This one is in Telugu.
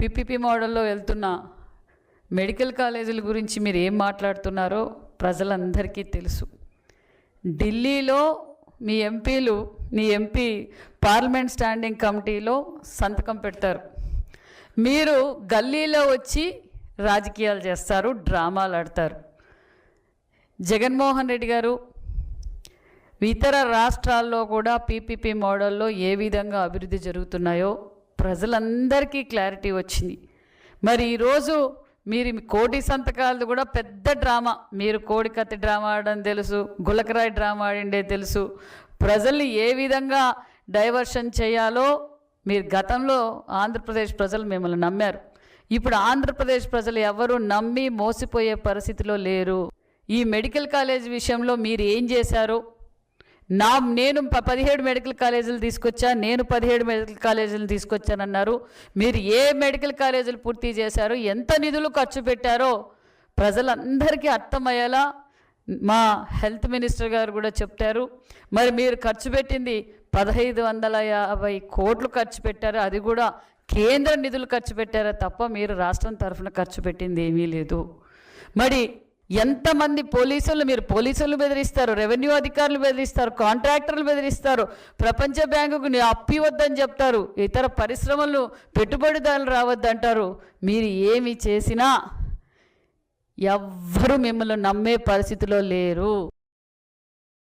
పిపిపి మోడల్లో వెళ్తున్న మెడికల్ కాలేజీల గురించి మీరు ఏం మాట్లాడుతున్నారో ప్రజలందరికీ తెలుసు. ఢిల్లీలో మీ ఎంపీలు మీ ఎంపీ పార్లమెంట్ స్టాండింగ్ కమిటీలో సంతకం పెడతారు. మీరు గల్లీలో వచ్చి రాజకీయాలు చేస్తారు డ్రామాలు ఆడతారు. జగన్మోహన్ రెడ్డి గారు ఇతర రాష్ట్రాల్లో కూడా పీపీపీ మోడల్లో ఏ విధంగా అభివృద్ధి జరుగుతున్నాయో ప్రజలందరికీ క్లారిటీ వచ్చింది. మరి ఈరోజు మీరు కోటి సంతకాలది కూడా పెద్ద డ్రామా. మీరు కోడి కత్తి డ్రామా ఆడడం తెలుసు గులకరాయి డ్రామా ఆడిండే తెలుసు. ప్రజల్ని ఏ విధంగా డైవర్షన్ చేయాలో మీరు గతంలో ఆంధ్రప్రదేశ్ ప్రజలు మిమ్మల్ని నమ్మారు. ఇప్పుడు ఆంధ్రప్రదేశ్ ప్రజలు ఎవరు నమ్మి మోసపోయే పరిస్థితిలో లేరు. ఈ మెడికల్ కాలేజ్ విషయంలో మీరు ఏం చేశారో? నా నేను ప- పదిహేడు మెడికల్ కాలేజీలు తీసుకొచ్చా నేను పదిహేడు మెడికల్ కాలేజీలు తీసుకొచ్చానన్నారు. మీరు ఏ మెడికల్ కాలేజీలు పూర్తి చేశారు ఎంత నిధులు ఖర్చు పెట్టారో ప్రజలందరికీ అర్థమయ్యేలా మా హెల్త్ మినిస్టర్ గారు కూడా చెప్తారు. మరి మీరు ఖర్చు పెట్టింది పదహైదు వందల యాభై కోట్లు ఖర్చు పెట్టారు. అది కూడా కేంద్ర నిధులు ఖర్చు పెట్టారా తప్ప మీరు రాష్ట్రం తరఫున ఖర్చు పెట్టింది ఏమీ లేదు. మరి ఎంతమంది పోలీసులు మీరు పోలీసులు బెదిరిస్తారు రెవెన్యూ అధికారులు బెదిరిస్తారు కాంట్రాక్టర్లు బెదిరిస్తారు ప్రపంచ బ్యాంకుకు నీ అప్పు ఇవ్వద్దని చెప్తారు ఇతర పరిశ్రమలు పెట్టుబడిదారులు రావద్దంటారు. మీరు ఏమి చేసినా ఎవ్వరూ మిమ్మల్ని నమ్మే పరిస్థితిలో లేరు.